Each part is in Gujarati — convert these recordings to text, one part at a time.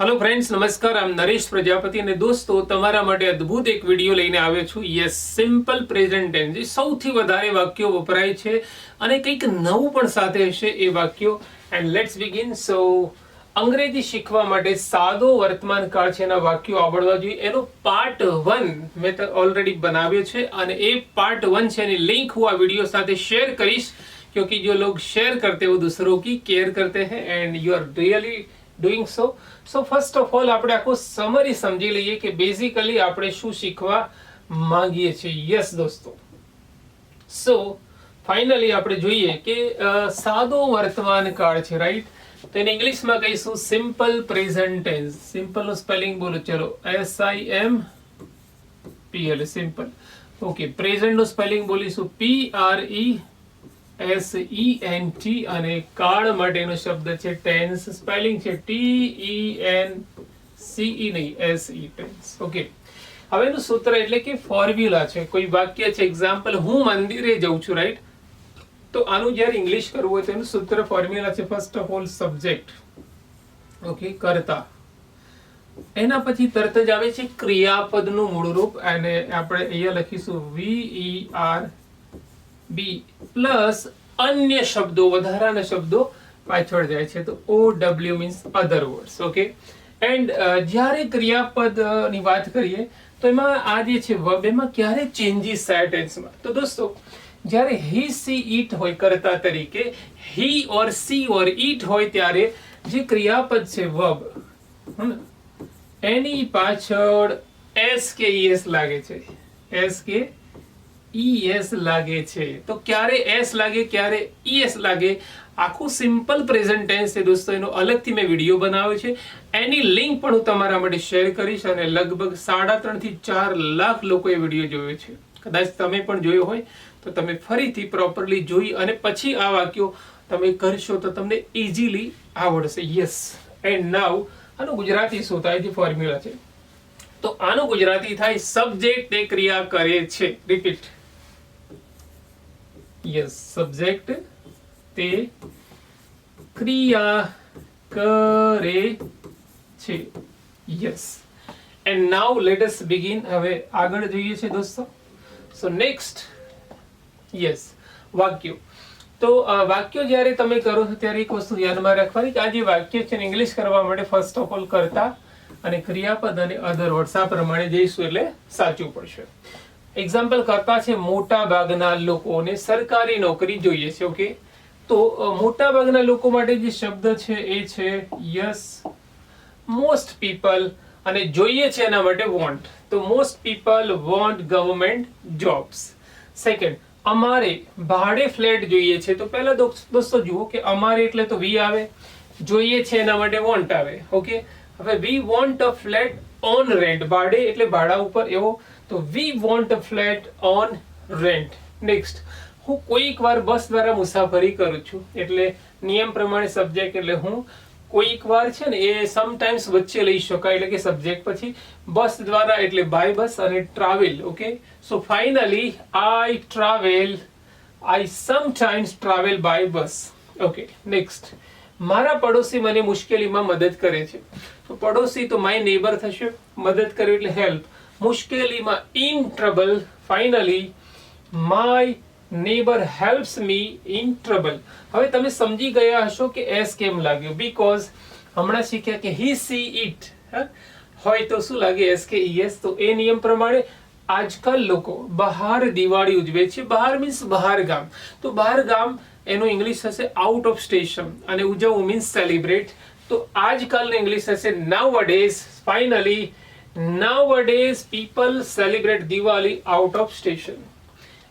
હેલો ફ્રેન્ડ્સ નમસ્કાર. આમ નરેશ પ્રજાપતિ અને દોસ્તો, તમારા માટે અદ્ભુત એક વીડિયો લઈને આવ્યો છું. યસ સિમ્પલ પ્રેઝન્ટ ટેન્સ જે સૌથી વધારે વાક્યો વપરાય છે અને કંઈક નવું પણ સાથે હશે એ વાક્યો. એન્ડ લેટ્સ બિગિન સો અંગ્રેજી શીખવા માટે સાદો વર્તમાન કાળ છે એના વાક્યો આવડવા જોઈએ. એનો પાર્ટ વન મેં ઓલરેડી બનાવ્યો છે અને એ પાર્ટ વન છે એની લિંક હું આ વીડિયો સાથે શેર કરીશ. ક્યોંકિ જો લોગ શેર કરતે હો, દૂસરો કી કેર કરતે હૈ. And you are really doing so so first of all આપણે આખું સમરી સમજી લઈએ કે બેઝિકલી આપણે શું શીખવા માંગીએ છીએ. યસ દોસ્તો. સો ફાઇનલી આપણે જોઈએ કે સાદો વર્તમાન કાળ છે રાઈટ તો એને ઇંગ્લિશમાં કહીશું સિમ્પલ પ્રેઝન્ટ ટેન્સ સિમ્પલનું સ્પેલિંગ બોલો. ચલો S I M P L simple okay પ્રેઝન્ટનું spelling બોલીશું P R E S E N T અને કાળ માટેનો શબ્દ છે ટેન્સ સ્પેલિંગ છે T E N C E નહીં એસ ઈ ટેન્સ ઓકે હવે એનું સૂત્ર એટલે કે ફોર્મ્યુલા છે. કોઈ વાક્ય છે એક્ઝામ્પલ હું મંદિરે જઉં છું રાઈટ તો આનું જ્યારે ઇંગ્લિશ કરવું હોય તો એનું સૂત્ર ફોર્મ્યુલા છે first of all subject okay કરતા. એના પછી તરત જ આવે છે ક્રિયાપદનું મૂળરૂપ અને આપણે અહીંયા લખીશું વી ઈ આર બી પ્લસ અન્ય શબ્દો, વધારાના શબ્દો પાછળ જાય છે. તો O W means other words okay and જ્યારે ક્રિયાપદની વાત કરીએ, તો એમાં આ જે છે વર્બ એમાં ક્યારે ચેન્જીસ થાય ટેન્સમાં તો દોસ્તો, જ્યારે હી સી ઈટ હોય કરતા તરીકે હી ઓર સી ઓર ઈટ હોય ત્યારે જે ક્રિયાપદ છે વર્બ એની પાછળ એસ કે એસ લાગે છે. એસ કે ઈએસ લાગે છે. તો ક્યારે એસ લાગે, ક્યારે ઈએસ લાગે? આખું સિમ્પલ પ્રેઝન્ટ ટેન્સ છે દોસ્તો, એનો અલગથી મેં વીડિયો બનાવ્યો છે. એની લિંક પણ હું તમારા માટે શેર કરીશ અને લગભગ સાડા ત્રણથી ચાર લાખ લોકોએ વીડિયો જોયો છે. કદાચ તમે પણ જોયો હોય, તો તમે ફરીથી પ્રોપરલી જોઈ અને પછી આ વાક્યો તમે કરશો તો તમને ઇઝીલી આવડશે. યસ. એન્ડ નાવ આનું ગુજરાતી શું થાય? જે ફોર્મ્યુલા છે. તો આનું ગુજરાતી થાય, સબ્જેક્ટ તે ક્રિયા કરે છે. રિપીટ. યસ, સબ્જેક્ટ તે ક્રિયા કરે છે. Yes. And now let us begin હવે આગળ જોઈએ છે દોસ્તો. સો નેક્સ્ટ યસ, વાક્યો. તો વાક્ય જ્યારે તમે કરો છો ત્યારે એક વસ્તુ ધ્યાનમાં રાખવાની કે આ જે વાક્ય છે ઇંગ્લિશ કરવા માટે ફર્સ્ટ ઓફ ઓલ કરતા અને ક્રિયાપદ અને અધર વર્ડ્સ આ પ્રમાણે જઈશું એટલે સાચું પડશે. એક્ઝામ્પલ કરતા છે મોટા ભાગના લોકોને સરકારી નોકરી જોઈએ છે ઓકે તો મોટા ભાગના લોકો માટે જે શબ્દ છે એ છે યસ મોસ્ટ પીપલ અને જોઈએ છે એના માટે વોન્ટ તો most people want government jobs second અમારે ભાડે ફ્લેટ જોઈએ છે તો પહેલા દોસ્તો જુઓ કે અમારે એટલે તો વી આવે જોઈએ છે એના માટે વોન્ટ આવે ઓકે હવે we want a flat on rent ભાડે એટલે ભાડા ઉપર એવો તો we want a flat on rent next હું કોઈક વાર બસ દ્વારા મુસાફરી કરું છું. એટલે નિયમ પ્રમાણે સબ્જેક્ટ એટલે હું કોઈક વાર છે ને એ સમટાઈમ્સ વચ્ચે લઈ શકાય. એટલે કે સબ્જેક્ટ પછી બસ દ્વારા એટલે બાય બસ અને travel okay so finally I travel I sometimes travel by bus okay next મારા પડોશી મને મુશ્કેલીમાં મદદ કરે છે. તો પડોશી તો માય નેબર થશે. મદદ કરે એટલે હેલ્પ મુશ્કેલીમાં in trouble finally my neighbour helps me in trouble હવે તમે સમજી ગયા હશો કે એસ કેમ લાગ્યું? બીકોઝ હમણાં શીખ્યા કે હી સી ઇટ હોય તો શું લાગે? એસ કે ઈએસ તો એ નિયમ પ્રમાણે આજકાલ લોકો બહાર દિવાળી ઉજવે છે. બહાર મીન્સ બહાર ગામ. તો બહાર ગામ એનું ઇંગ્લિશ હશે આઉટ ઓફ સ્ટેશન અને ઉજવવું મીન્સ સેલિબ્રેટ તો આજકાલનું ઇંગ્લિશ હશે nowadays finally days people celebrate Diwali out of station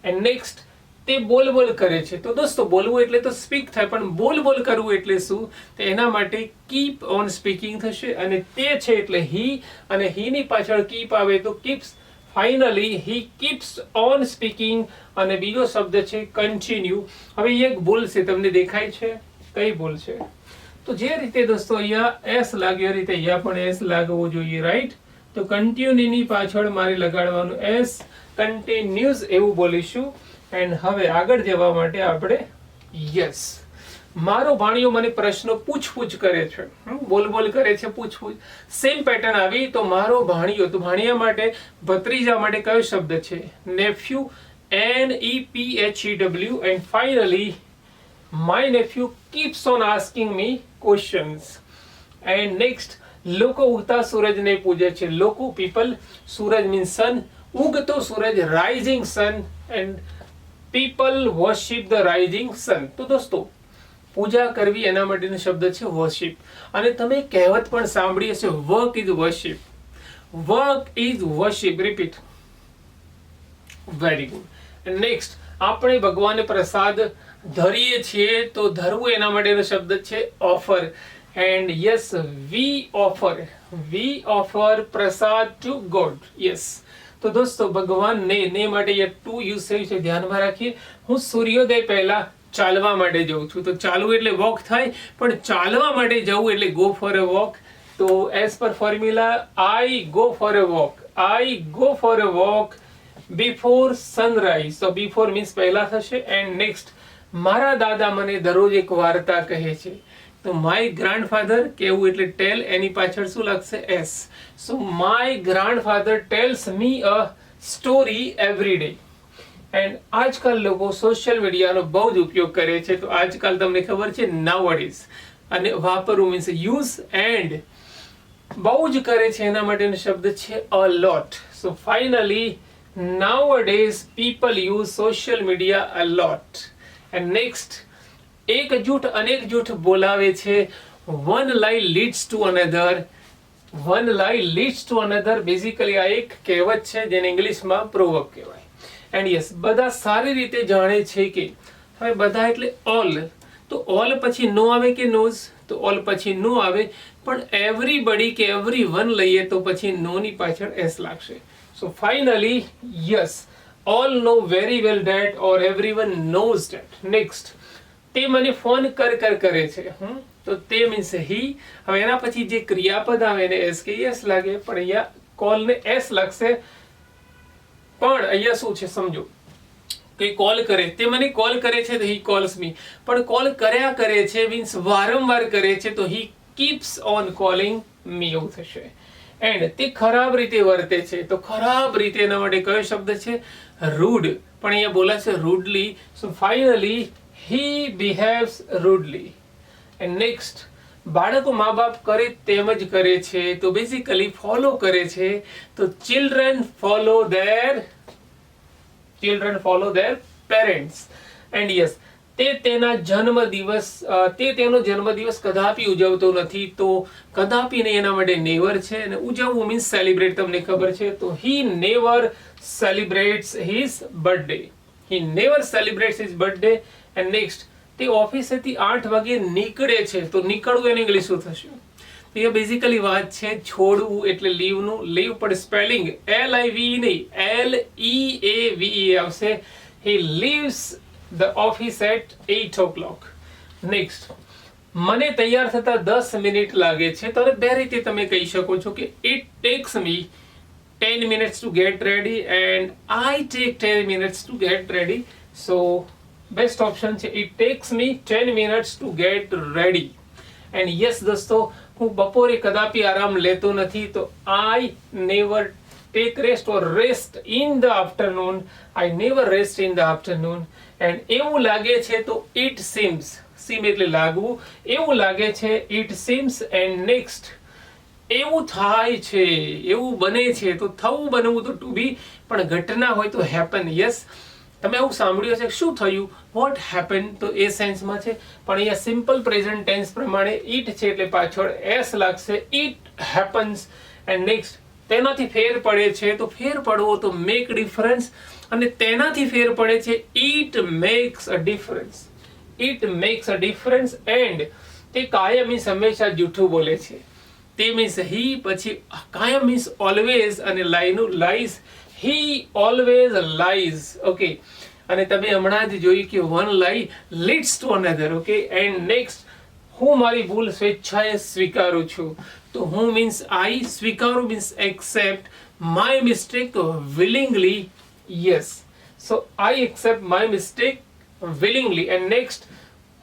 and next તે બોલ બોલ કરે છે. તો દોસ્તો, બોલવું એટલે તો સ્પીક થાય, પણ બોલ બોલ કરવું એટલે શું? તો એના માટે કીપ ઓન સ્પીકિંગ થશે અને તે છે એટલે હી અને હીની પાછળ કીપ આવે તો keeps finally he keeps on speaking અને બીજો શબ્દ છે કન્ટિન્યુ હવે એક ભૂલ છે, તમને દેખાય છે? કઈ ભૂલ છે? તો જે રીતે દોસ્તો, અહીંયા એસ લાગ્યો રીતે અહીંયા પણ એસ લાગવું જોઈએ રાઈટ તો કન્ટિન્યુની પાછળ મારે લગાડવાનું એસ કન્ટિન્યુઝ એવું બોલીશું. એન્ડ હવે આગળ જવા માટે આપણે યસ મારો ભાણિયો મને પ્રશ્નો પૂછપૂછ કરે છે. બોલ બોલ કરે છે, પૂછપૂછ. સેમ પેટર્ન આવી, તો મારો ભાણિયો તો ભાણિયા માટે, ભત્રીજા માટે કયો શબ્દ છે? Nephew N E P H E W and finally my nephew keeps on asking me questions and next લોકો ઉગતા સૂરજને પૂજે છે. લોકો પીપલ, સૂરજ મીન સન ઉગતો સૂરજ rising sun and people worship the rising sun તો દોસ્તો, પૂજા કરવી એના માટેનો શબ્દ છે વોશિપ અને તમે કહેવત પણ સાંભળી હશે work is worship work is worship repeat very good next આપણે ભગવાનને પ્રસાદ ધરીએ છીએ તો ધરવું એના માટેનો શબ્દ છે offer and yes we offer we offer prasad to God yes તો દોસ્તો ભગવાનને ને માટે યે ટુ યુઝ થયું છે. ધ્યાનમાં રાખીએ. હું સૂર્યોદય પહેલા ચાલવા માટે જઉં છું. તો ચાલવું એટલે વોક થાય, પણ ચાલવા માટે જવું એટલે ગો ફોર અ વોક તો as per formula I go for a walk I go for a walk before sunrise તો બિફોર મીન્સ પહેલા થશે એન્ડ નેક્સ્ટ મારા દાદા મને દરરોજ એક વાર્તા કહે છે. તો માય ગ્રાન્ડફાધર કેવું એટલે ટેલ એની પાછળ શું લાગશે S so my grandfather tells me a story every day and આજકાલ લોકો સોશિયલ મીડિયાનો બહુ જ ઉપયોગ કરે છે. તો આજકાલ તમને ખબર છે નાવડીઝ અને વાપરવું મીન્સ યુઝ એન્ડ બહુ જ કરે છે. એના માટેનો શબ્દ છે a lot so finally nowadays people use social media a lot and next એક જૂઠ, અનેક જૂઠ બોલાવે છે. One lie leads to another one lie leads to another basically આ એક કહેવત છે જેને ઇંગ્લિશમાં પ્રોવક કહેવાય. એન્ડ યસ બધા સારી રીતે જાણે છે કે હવે બધા એટલે ઓલ તો ઓલ પછી નો આવે કે નોઝ તો ઓલ પછી નો આવે. પણ એવરીબડી કે એવરી વન લઈએ તો પછી નો ની પાછળ એસ લાગશે. So finally yes all know very well that or everyone knows that next તે મને ફોન કર કર કરે છે. હમ? તો તે મીન્સ હી હવે એના પછી જે ક્રિયાપદ આવે એને એસ કે એસ લાગે, પણ અહીંયા કોલ ને એસ લાગશે. પણ અહીંયા શું છે સમજો? કે કોલ કરે. તે મને કોલ કરે છે તો હી કોલ્સ મી પણ કોલ કર્યા કરે છે મીન્સ વારંવાર કરે છે તો he keeps on calling me એવું થશે. એન્ડ તે ખરાબ રીતે વર્તે છે. તો ખરાબ રીતે એના માટે કયો શબ્દ છે? રૂડ પણ અહીંયા બોલાશે rudely so finally he behaves rudely and next બાળકો મા બાપ કરે તેમ જ કરે છે, તો બેઝિકલી ફોલો કરે છે, તો children follow their children follow their parents and yes તે તેના જન્મ દિવસ તે તેનો જન્મ દિવસ કદાપી ઉજવતો નથી, તો કદાપી નહીં એના માટે નેવર છે. અને ઉજવવું મીન્સ સેલિબ્રેટ તમને ખબર છે? તો he never celebrates his birthday he never celebrates his birthday and next તે ઓફિસેથી આઠ વાગે નીકળે છે. તો નીકળવું એને ઇંગ્લિશ શું થશે? તો એ બેઝિકલી વાત છે છોડવું, એટલે લીવનું લીવ પણ સ્પેલિંગ એલ આઈ વી નહીં એલ ઈ એ વી આવશે. He leaves the office at eight o'clock next મને તૈયાર થતા દસ મિનિટ લાગે છે. તો બે રીતે તમે કહી શકો છો કે it takes me ten minutes to get ready and I take ten minutes to get ready so best option છે it takes me ten minutes to get ready and yes દોસ્તો, હું બપોરે કદાપી આરામ લેતો નથી, તો I never take rest or rest in the afternoon I never rest in the afternoon and એવું લાગે છે, તો ઇટ સીમ્સ સીમ એટલે લાગવું. એવું લાગે છે ઇટ સીમ્સ એન્ડ નેક્સ્ટ એવું થાય છે, એવું બને છે, તો થવું બનવું તો ટુ બી પણ ઘટના હોય તો હેપન યસ તમે એવું સાંભળ્યું હશે, શું થયું? વોટ હેપન તો એ સેન્સમાં છે. પણ અહીંયા સિમ્પલ પ્રેઝન્ટ ટેન્સ પ્રમાણે ઈટ છે એટલે પાછળ એસ લાગશે. ઈટ હેપન્સ એન્ડ નેક્સ્ટ તેનાથી ફેર પડે છે. તો ફેર પડવો તો મેક ડિફરન્સ અને તેનાથી ફેર પડે છે. It makes a difference it makes a difference and તે કાયમ મીન્સ હંમેશા જૂઠું બોલે છે. તે મીન્સ હી પછી કાયમ મીન્સ ઓલવેઝ અને લાઈનું lies he always lies okay અને તમે હમણાં જ જોયું કે one lie leads to another okay and next હું મારી ભૂલ સ્વેચ્છાએ સ્વીકારું છું. તો હું means I સ્વીકારું means accept my mistake willingly yes so I accept my mistake willingly. And next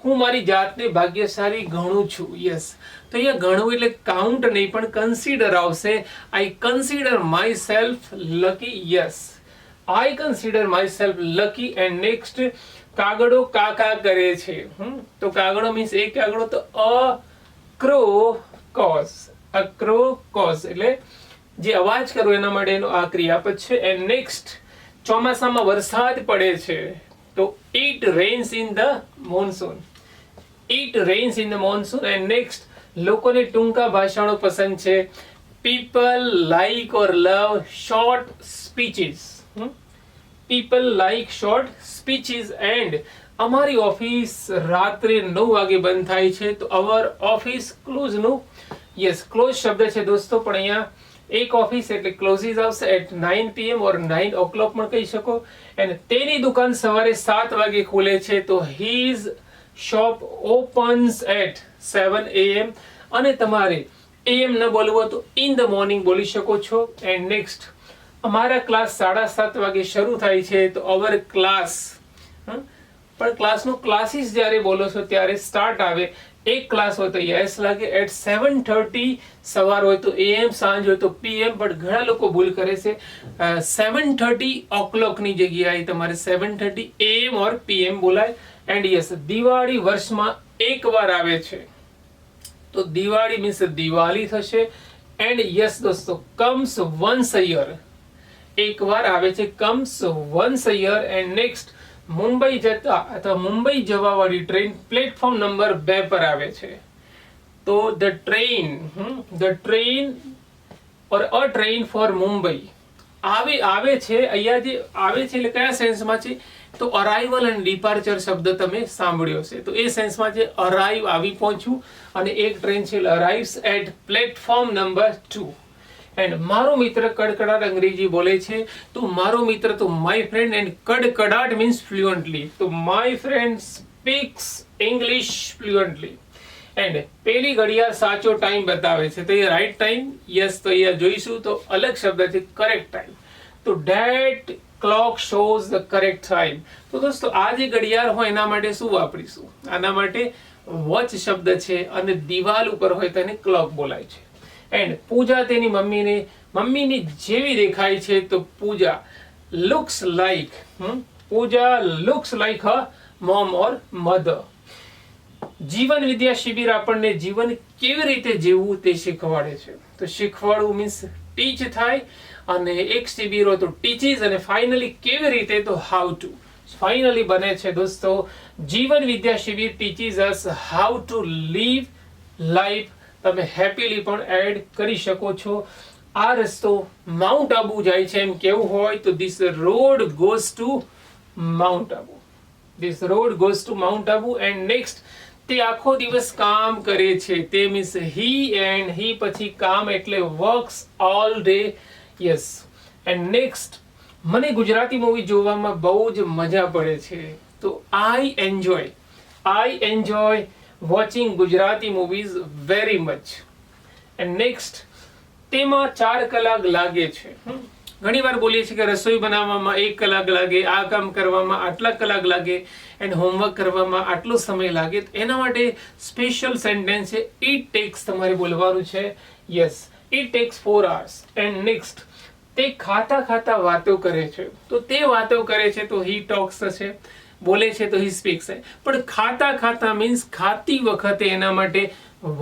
હું મારી જાતને ભાગ્યશાળી ગણું છું યસ તો અહીંયા ગણવું એટલે કાઉન્ટ નહીં, પણ કન્સિડર આવશે. I consider myself lucky yes I consider myself lucky and next કાગડો કાકા કરે છે. તો કાગડો મીન્સ એ કાગડો તો a crow caws a crow caws એટલે જે અવાજ કરો એના માટે એનો આ ક્રિયાપદ છે. એન્ડ નેક્સ્ટ ચોમાસામાં વરસાદ પડે છે. તો it rains in the monsoon it rains in the monsoon and next લોકોને ટૂંકા ભાષણો પસંદ છે. People like or love short speeches people like short speeches and અમારી ઓફિસ રાત્રે નવ વાગે બંધ થાય છે તો અવર ઓફિસ ક્લોઝનું યસ ક્લોઝ શબ્દ છે દોસ્તો, પણ અહીંયા એક ઓફિસ એટલે ક્લોઝિસ આવશે at nine PM or nine o'clock પણ કહી શકો. એન્ડ તેની દુકાન સવારે સાત વાગે ખુલે છે તો his shop opens at seven AM અને તમારે એએમ ન બોલવું તો ઇન ધ મોર્નિંગ બોલી શકો છો. એન્ડ નેક્સ્ટ અમારા ક્લાસ સાડા સાત વાગે શરૂ થાય છે તો અવર ક્લાસ પણ ક્લાસનો ક્લાસીસ જ્યારે બોલો છો ત્યારે સ્ટાર્ટ આવે. એક ક્લાસ હોય તો યસ લાગે એટ સેવન થર્ટી સવાર હોય તો એએમ સાંજ હોય તો પીએમ પણ ઘણા લોકો ભૂલ કરે છે. સેવન થર્ટી ઓક્લોકની જગ્યાએ તમારે seven thirty AM or PM બોલાય. એન્ડ યસ દિવાળી વર્ષમાં એક વાર આવે છે. તો દિવાળી મીન્સ દિવાળી થશે. એન્ડ યસ દોસ્તો કમ્સ વન્સ અ યર એકવાર આવે છે comes once a year and next Mumbai જતા અથવા મુંબઈ જવાવાળી ટ્રેન પ્લેટફોર્મ નંબર બે પર આવે છે. તો the train the train or a train for Mumbai. આવે આવે છે, અહીંયા જે આવે છે, એટલે કયા સેન્સમાં છે? તો અરાઇવલ એન્ડ ડિપાર્ચર શબ્દ તમે સાંભળ્યો છે તો એ સેન્સમાં છે અરાઇવ આવી પહોંચ્યું અને એક ટ્રેન છે arrives at platform number two and મારો મિત્ર કડકડાટ અંગ્રેજી બોલે છે, તો મારો મિત્ર, તો માય ફ્રેન્ડ એન્ડ કડકડાટ મીન્સ ફ્લુઅન્ટલી તો my friend speaks English fluently and પેલી ઘડિયાળ સાચો ટાઈમ બતાવે છે. તો એ રાઈટ ટાઈમ યસ તો અહીંયા જોઈશું. તો અલગ શબ્દ છે કરેક્ટ ટાઈમ તો that clock shows the correct time તો દોસ્તો, આ જે ઘડિયાળ હોય એના માટે શું વાપરીશું? આના માટે વોચ શબ્દ છે અને દિવાલ ઉપર હોય તેને ક્લોક બોલાય છે. એન્ડ પૂજા તેની મમ્મીને, મમ્મીની જેવી દેખાય છે તો Pooja looks like Pooja looks like her mom or mother Jeevan Vidya Shibir આપણને જીવન કેવી રીતે જીવવું તે શીખવાડે છે. તો શીખવાડવું મીન્સ ટીચ થાય અને એક શિબિર હોય તો ટીચીસ અને ફાઇનલી કેવી રીતે તો હાઉ ટુ ફાઇનલી બને છે દોસ્તો, જીવન વિદ્યા શિબિર teaches us how to live life તમે હેપીલી પણ એડ કરી શકો છો. આ રસ્તો માઉન્ટ આબુ જાય છે, એમ કેવું હોય તો this road goes to Mount Abu this road goes to Mount Abu and next તે આખો દિવસ કામ કરે છે. તે મીન્સ હી એન્ડ હી પછી કામ એટલે works all day yes and next મને ગુજરાતી મૂવી જોવામાં બહુ જ મજા પડે છે. તો I enjoy I enjoy watching Gujarati movies very much and next તેમાં ચાર કલાક લાગે છે. હમ. ઘણી વાર બોલીએ છીએ કે રસોઈ બનાવવામાં એક કલાક લાગે, આ કામ કરવામાં આટલા કલાક લાગે એન્ડ હોમવર્ક કરવામાં આટલો સમય લાગે એના માટે સ્પેશિયલ સેન્ટેન્સ છે ઇટ ટેક્સ તમારે બોલવાનું છે. Yes it takes four hours and next તે ખાતા ખાતા વાતો કરે છે. તો તે વાતો કરે છે તો હી ટોક્સ થશે બોલે છે તો હી સ્પીક્સ છે પણ ખાતા ખાતા મીન્સ ખાતી વખતે એના માટે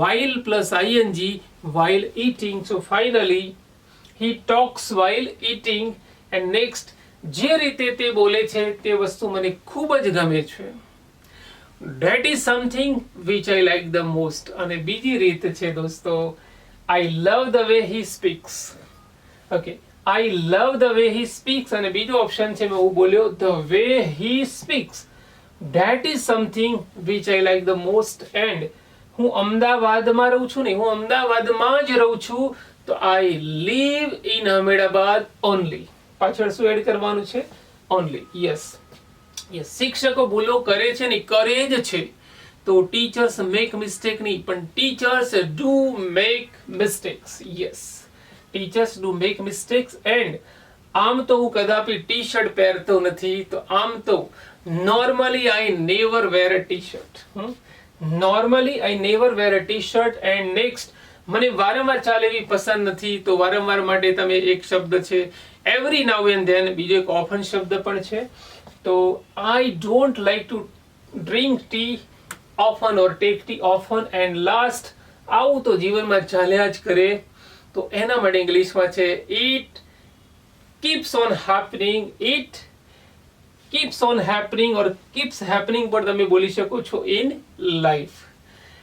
while plus ING while eating so finally he talks while eating and next જે રીતે તે બોલે છે, તે વસ્તુ મને ખૂબ જ ગમે છે. That is something which I like the most અને બીજી રીત છે દોસ્તો I love the way he speaks okay I love the way he speaks અને બીજો ઓપ્શન છે, મેં હું બોલ્યો the way he speaks that is something which I like the most and હું અમદાવાદમાં રહું છું ને, હું અમદાવાદમાં જ રહું છું તો I live in Ahmedabad only. પાછળ શું એડ કરવાનું છે? ઓનલી યસ યસ શિક્ષકો ભૂલો કરે છે ને કરે જ છે. તો ટીચર્સ મેક મિસ્ટેક નહીં, પણ teachers do make mistakes yes teachers do make mistakes and આમ તો હું કદાપી ટી શર્ટ પહેરતો નથી, તો આમ તો normally I never wear a T shirt normally I never wear a T shirt and next મને વારંવાર ચાલે એવી પસંદ નથી, તો વારંવાર માટે તમે એક શબ્દ છે એવરી નાવ એન્ડ ધેન બીજો એક ઓફન શબ્દ પણ છે. તો I don't like to drink tea often or take tea often and last આવું તો જીવનમાં ચાલ્યા જ કરે. તો એના માટે ઇંગ્લિશમાં છે it keeps on happening it keeps on happening or keeps happening પણ તમે બોલી શકો છો ઇન લાઈફ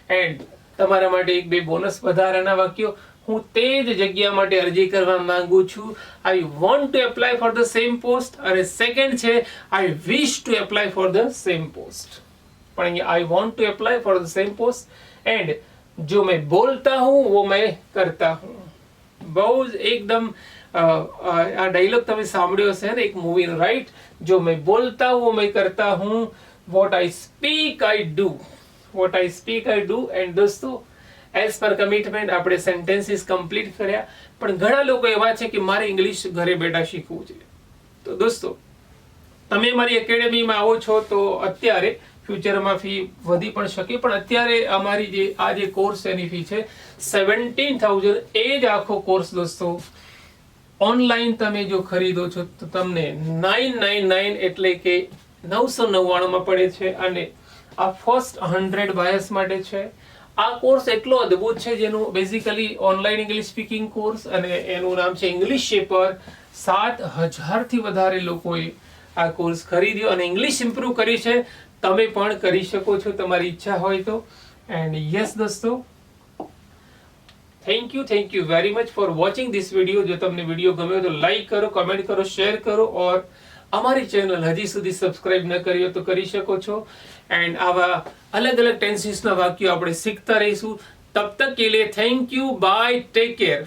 and તમારા માટે એક બે બોનસ વધારાના વાક્યો. હું તે જ જગ્યા માટે અરજી કરવા માંગુ છું. I want to apply for the same post અને સેકન્ડ છે I wish to apply for the same post પણ અહીંયા I want to apply for the same post and જો મેં બોલતા હું वो मैं કરતા હું. બહુ જ એકદમ અ, અ, આ ડાયલોગ તમે સાંભળ્યો હશે ને એક મૂવીનો રાઈટ જો મેં બોલતા હું મેં કરતા હું what I speak I do what I speak I do and દોસ્તો એઝ પર કમિટમેન્ટ આપણે સેન્ટેન્સીસ કમ્પ્લીટ કર્યા. પણ ઘણા લોકો એવા છે કે મારે ઇંગ્લિશ ઘરે બેઠા શીખવું છે. તો દોસ્તો, તમે મારી એકેડેમીમાં આવો છો તો અત્યારે ફ્યુચરમાં ફી વધી પણ શકે, પણ અત્યારે અમારી જે, આ જે કોર્સ એની ફી છે સેવન્ટીન થાઉઝન્ડ એ જ આખો કોર્સ દોસ્તો ઓનલાઈન તમે જો ખરીદો છો તો તમને નાઇન નાઇન નાઇન એટલે કે નવસો નવ્વાણુંમાં પડે છે અને આ ફર્સ્ટ હંડ્રેડ બાયસ માટે છે. આ કોર્સ એટલો અદ્ભુત છે જેનું basically online English speaking course અને એનું નામ છે ઇંગ્લિશ શેપર સાત હજારથી વધારે લોકોએ આ કોર્સ ખરીદ્યો અને ઇંગ્લિશ ઇમ્પ્રૂવ કરી છે. તમે પણ કરી શકો છો, તમારી ઈચ્છા હોય તો. એન્ડ યસ દોસ્તો. Thank you thank you very much for watching this video જો તમને વીડિયો ગમ્યો તો લાઈક કરો કમેન્ટ કરો શેર કરો. ઓર અમારી ચેનલ હજી સુધી સબસ્ક્રાઇબ ન કરી હોય તો કરી શકો છો. એન્ડ આવા અલગ અલગ ટેન્સીસના વાક્યો આપણે શીખતા રહીશું. તબ તક કે લે thank you bye take care